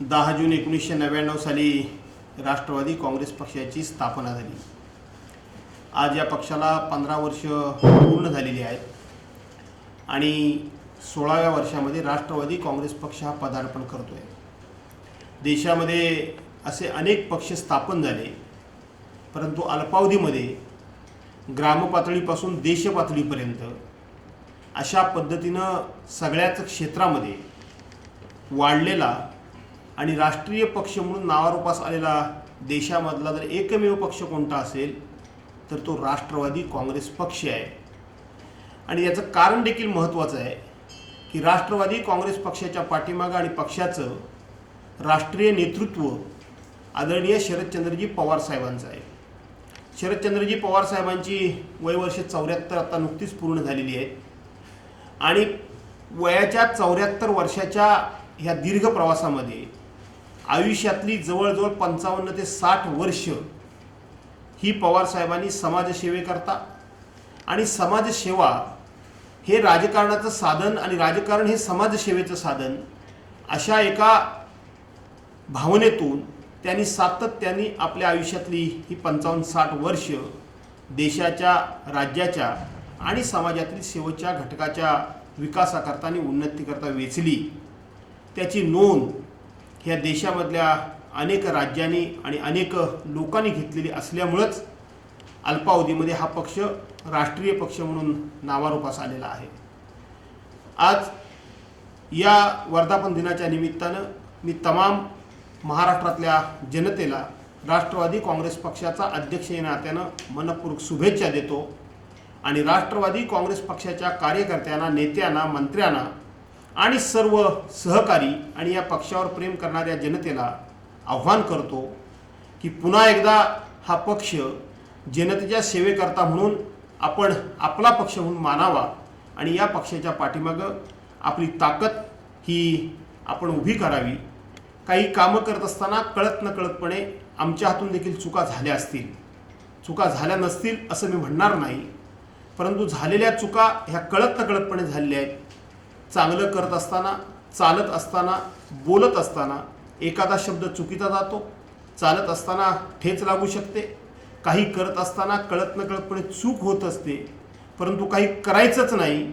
दहा जून एकोणीसशे नव्याण्णव साली राष्ट्रवादी काँग्रेस पक्षाची स्थापना झाली. आज या पक्षाला पंधरा वर्ष पूर्ण झालेली आहेत. आणि सोळाव्या वर्षामध्ये राष्ट्रवादी काँग्रेस पक्ष हा पदार्पण करतो आहे देशामध्ये असे अनेक पक्ष स्थापन झाले परंतु अल्पावधीमध्ये ग्रामपातळीपासून देशपातळीपर्यंत अशा पद्धतीनं सगळ्याच क्षेत्रामध्ये वाढलेला आणि राष्ट्रीय पक्ष म्हणून नावारूपास आलेला देशामधला जर एकमेव पक्ष कोणता असेल तर तो राष्ट्रवादी काँग्रेस पक्ष आहे. आणि याचं कारण देखील महत्त्वाचं आहे की राष्ट्रवादी काँग्रेस पक्षाच्या पाठीमागं आणि पक्षाचं राष्ट्रीय नेतृत्व आदरणीय शरदचंद्रजी पवार साहेबांचं आहे. शरदचंद्रजी पवार साहेबांची वयवर्ष चौऱ्याहत्तर आता नुकतीच पूर्ण झालेली आहेत आणि वयाच्या चौऱ्याहत्तर वर्षाच्या ह्या दीर्घ प्रवासामध्ये आयुष्यातली जवळजवळ पंचावन्न ते साठ वर्ष ही पवार साहेबांनी समाजसेवेकरता आणि समाजसेवा हे राजकारणाचं साधन आणि राजकारण हे समाजसेवेचं साधन अशा एका भावनेतून त्यांनी सातत्याने आपल्या आयुष्यातली ही पंचावन्न साठ वर्ष देशाच्या राज्याच्या आणि समाजातील शेवटच्या घटकाच्या विकासाकरता आणि उन्नतीकरता वेचली. त्याची नोंद ह्या देशामधल्या अनेक राज्यांनी आणि अनेक लोकांनी घेतलेली असल्यामुळंच अल्पावधीमध्ये हा पक्ष राष्ट्रीय पक्ष म्हणून नावारूपास आलेला आहे. आज या वर्धापन दिनाच्या निमित्तानं मी तमाम महाराष्ट्रातल्या जनतेला राष्ट्रवादी काँग्रेस पक्षाचा अध्यक्ष या नात्यानं मनपूर्वक शुभेच्छा देतो. आणि राष्ट्रवादी काँग्रेस पक्षाच्या कार्यकर्त्यांना नेत्यांना मंत्र्यांना आणि सर्व सहकारी आणि या पक्षावर प्रेम करणाऱ्या जनतेला आव्हान करतो की पुन्हा एकदा हा पक्ष जनतेच्या सेवेकरता म्हणून आपण आपला पक्ष म्हणून मानावा आणि या पक्षाच्या पाठीमागं आपली ताकद ही आपण उभी करावी. काही कामं करत असताना कळत नकळतपणे आमच्या हातून देखील चुका झाल्या असतील. चुका झाल्या नसतील असं मी म्हणणार नाही. परंतु झालेल्या चुका ह्या कळत नकळतपणे झालेल्या आहेत. चांगलं करत असताना चालत असताना बोलत असताना एखादा शब्द चुकीचा जातो चालत असताना ठेच लागू शकते काही करत असताना कळत नकळतपणे चूक होत असते परंतु काही करायचंच नाही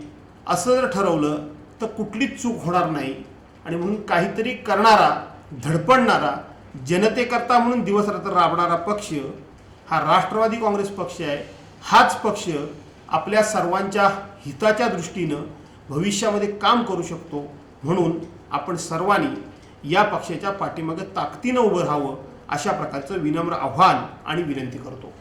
असं जर ठरवलं तर कुठलीच चूक होणार नाही. आणि म्हणून काहीतरी करणारा धडपडणारा जनतेकरता म्हणून दिवसरात्र राबणारा पक्ष हा राष्ट्रवादी काँग्रेस पक्ष आहे. हाच पक्ष आपल्या सर्वांच्या हिताच्या दृष्टीनं भविष्यामध्ये काम करू शकतो म्हणून आपण सर्वांनी या पक्षाच्या पाठीमागे ताकदीनं उभं राहावं अशा प्रकारचं विनम्र आव्हान आणि विनंती करतो.